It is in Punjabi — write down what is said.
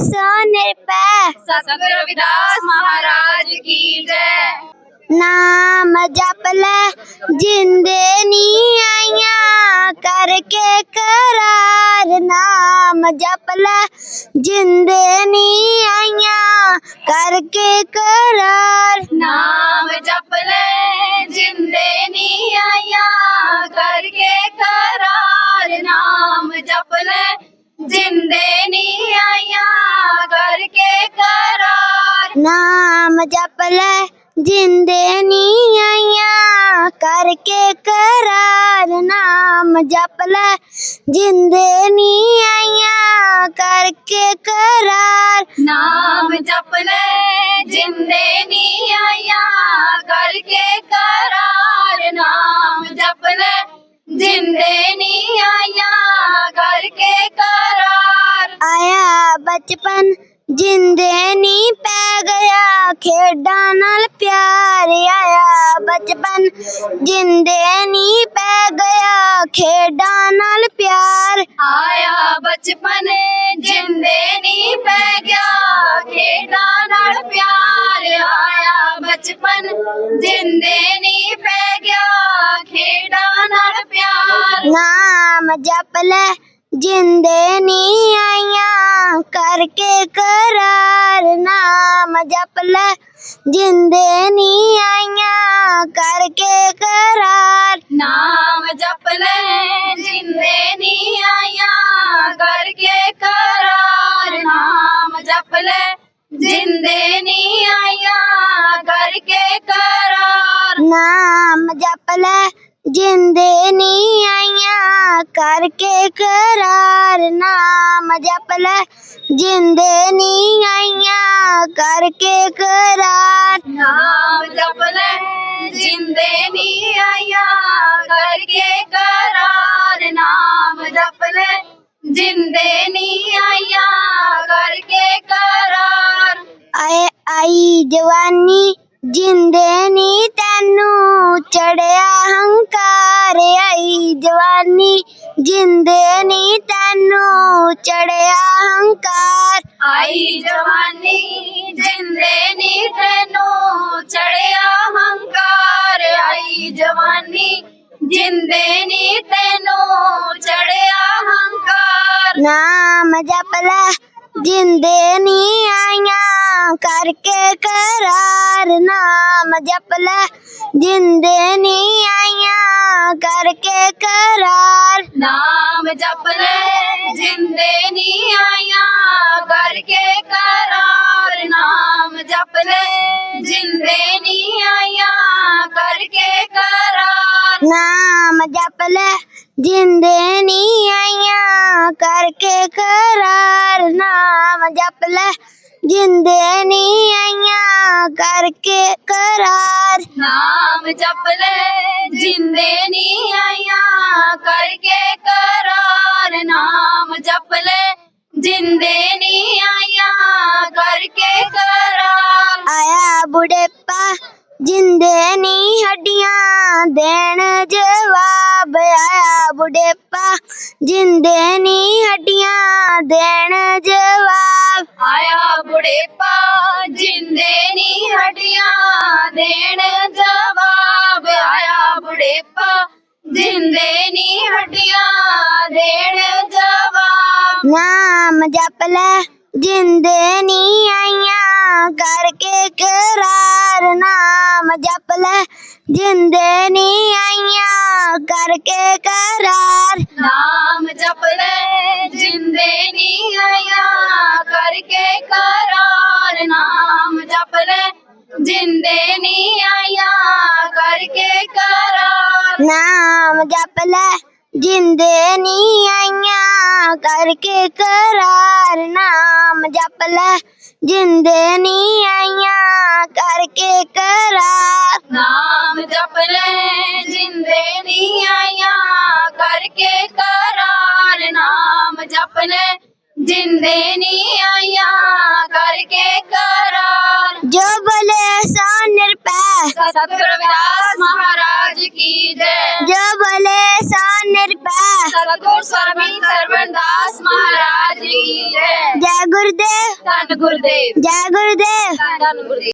ਸੋ ਨਿਰਪੈ ਸਤਿਗੁਰ ਰਵਿਦਾਸ ਮਹਾਰਾਜ ਕੀ ਜੈ। ਨਾਮ ਜਪ ਲੈ ਜਿੰਦੇ ਨੀ ਆਈਆਂ ਕਰਕੇ ਕਰਾਰ। ਨਾਮ ਜਪ ਲੈ ਜਿੰਦੇ ਨੀ ਆਈਆਂ ਕਰਕੇ ਕਰਾਰ। ਬੇਕਰਾਰ। ਨਾਮ ਜਪ ਲੈ ਜਿੰਦੇ ਨੀ ਆਇਆ ਕਰਕੇ ਕਰਾਰ। ਨਾਮ ਜਪ ਲੈ ਜਿੰਦੇ ਨੀ ਆਇਆ ਕਰਕੇ ਕਰਾਰ। ਨਾਮ ਜਪ ਲੈ ਜਿੰਦੇ ਨੀ ਆਇਆ ਕਰਕੇ ਕਰਾਰ। ਨਾਮ ਜਪ ਲੈ ਜਿੰਦੇ ਨੀ ਆਇਆ ਕਰਕੇ ਕਰਾਰ। ਆਇਆ ਬਚਪਨ ਜਿੰਦੇ ਨੀ ਪੈ ਗਿਆ, ਖੇਡਾਂ ਨਾਲ ਪਿਆਰ ਆਇਆ। ਬਚਪਨ ਜਿੰਦੇ ਨੀ ਪੈ ਗਿਆ, ਖੇਡਾਂ ਨਾਲ ਪਿਆਰ ਆਇਆ। ਬਚਪਨ ਜਿੰਦੇ ਨੀ ਪੈ ਗਿਆ, ਖੇਡਾਂ ਨਾਲ ਪਿਆਰ ਆਇਆ। ਬਚਪਨ ਜਿੰਦੇ ਨੀ ਪੈ ਗਿਆ, ਖੇਡਾਂ ਨਾਲ ਪਿਆਰ। ਨਾਮ ਜਪ ਲੈ ਜਿੰਦੇ ਨੀ ਆਈਆਂ, ਕਰਕੇ ਕਰਾਰ ਨਾਮ ਜਪ ਲੈ। ਜਿੰਦੇ ਨੀ ਆਈਆਂ, ਕਰਕੇ ਕਰਾਰ ਨਾਮ ਜਪ ਲੈ। ਜਿੰਦੇ ਨੀ ਆਇਆ ਕਰਕੇ ਕਰਾਰ ਨਾਮ ਜਪ ਲੈ। ਜਿੰਦੇ ਨੀ ਆਈਆਂ, ਕਰਕੇ ਕਰਾਰ ਨਾਮ ਜਪ ਲੈ। ਜਿੰਦੇ ਨੀ ਆਈਆਂ ਕਰਕੇ ਕਰਾਰ ਨਾਮ ਜਪ ਲੈ ਜਿੰਦੇ ਨੀ ਆਈਆਂ। ਕਰਕੇ ਕਰਾਰ ਨਾਮ ਜਪ ਲੈ ਜਿੰਦੇ ਨੀ ਆਇਆ ਕਰਕੇ ਕਰਾਰ ਨਾਮ ਜਪ ਲੈ ਜਿੰਦੇ ਨੀ ਆਈਆਂ। ਕਰਕੇ ਕਰਾਰ ਆਏ ਆਈ ਜਵਾਨੀ ਜਿੰਦੇ ਨੀ ਤੈਨੂੰ ਚੜਿਆ ਹੰਕਾਰ। ਆਈ ਜਵਾਨੀ ਜਿੰਦੇ ਨੀ ਤੈਨੂੰ ਚੜਿਆ ਹੰਕਾਰ। ਆਈ ਜਵਾਨੀ ਜਿੰਦੇ ਨੀ ਤੈਨੂੰ ਚੜਿਆ ਹੰਕਾਰ। ਆਈ ਜਵਾਨੀ ਜਿੰਦੇ ਨੀ ਤੈਨੂੰ ਚੜਿਆ ਹੰਕਾਰ। ਨਾਮ ਜਪ ਲੈ ਜਿੰਦੇ ਨੀ ਆਈਆਂ ਕਰਕੇ ਕਰਾਰ ਨਾਮ ਜਪ ਲੈ ਜਿੰਦੇ ਨੀ ਆਈਆਂ ਕਰਕੇ ਕਰਾਰ। ਨਾਮ ਜਪ ਲੈ ਜਿੰਦੇ ਨੀ ਆਇਆ ਕਰਕੇ ਕਰਾਰ। ਨਾਮ ਜਪ ਲੈ ਜਿੰਦੇ ਨੀ ਆਇਆ ਕਰਕੇ ਕਰਾਰ। ਨਾਮ ਜਪ ਲੈ ਜਿੰਦੇ ਨੀ ਆਈਆਂ ਕਰਕੇ ਕਰਾਰ। ਨਾਮ ਜਪ ਲੈ ਜਿੰਦੇ ਨੀ ਕਰਕੇ ਕਰਾਰ। ਜਪ ਲੈ ਜਿੰਦੇ ਨੀ ਆਇਆ ਕਰਕੇ ਕਰਾਰ ਨਾਮ ਜਪ ਲੈ। ਜਿੰਦੇ ਨੀ ਆਇਆ ਕਰਕੇ ਕਰਾਰ। ਆਇਆ ਬੁਢੇਪਾ ਜਿੰਦੇ ਨੀ ਹੱਡੀਆਂ ਦੇਣ ਜਵਾਬ। ਆਇਆ ਬੁਢੇਪਾ ਜਿੰਦੇ ਨੀ ਹੱਡੀਆਂ ਦੇਣ ਜਵਾਬ। ਆਇਆ ਬੁਢੇਪਾ ਜਿੰਦੇ ਨਾਮ ਜਪ ਲੈ ਜਿੰਦੇ ਨੀ ਆਈਆਂ ਕਰਕੇ ਕਰਾਰ ਨਾਮ ਜਪ ਲੈ ਜਿੰਦੇ ਨੀ ਆਈਆਂ ਕਰਕੇ ਕਰਾਰ ਨਾਮ ਜਪ ਲੈ ਜਿੰਦੇ ਨੀ ਆਇਆ ਕਰਕੇ ਕਰਾਰ ਨਾਮ ਜਪ ਲੈ ਜਿੰਦੇ ਨੀ ਆਇਆ ਕਰਕੇ ਕਰਾਰ ਨਾਮ ਜਪ ਲੈ ਜਿੰਦੇ ਨੀ ਆਈਆਂ ਕਰਕੇ ਕਰਾਰ ਨਾਮ ਜਪ ਲੈ ਜਿੰਦੇ ਨੀ ਆਈਆਂ ਕਰਕੇ ਕਰਾਰ ਨਾਮ ਜਪ ਲੈ ਜਿੰਦੇ ਨੀ ਆਇਆ ਕਰਕੇ ਕਰਾਰ ਨਾਮ ਜਪ ਲੈ ਜਿੰਦੇ ਨੀ ਆਇਆ ਕਰਕੇ ਕਰਾਰ ਜੋ ਬੋਲੇ ਸੋ ਨਿਰਪੈ ਸਤਿਗੁਰ ਰਵਿਦਾਸ ਮਹਾਰਾਜ ਕੀ ਜੈ ਜੋ ਬੋਲੇ ਸੋ ਨਿਰਪੈ ਸਤਿਗੁਰ ਗੁਰਦੇਵ। ਧੰਨ ਗੁਰਦੇਵ। ਜੈ ਗੁਰਦੇਵ। ਧੰਨ ਗੁਰਦੇਵ।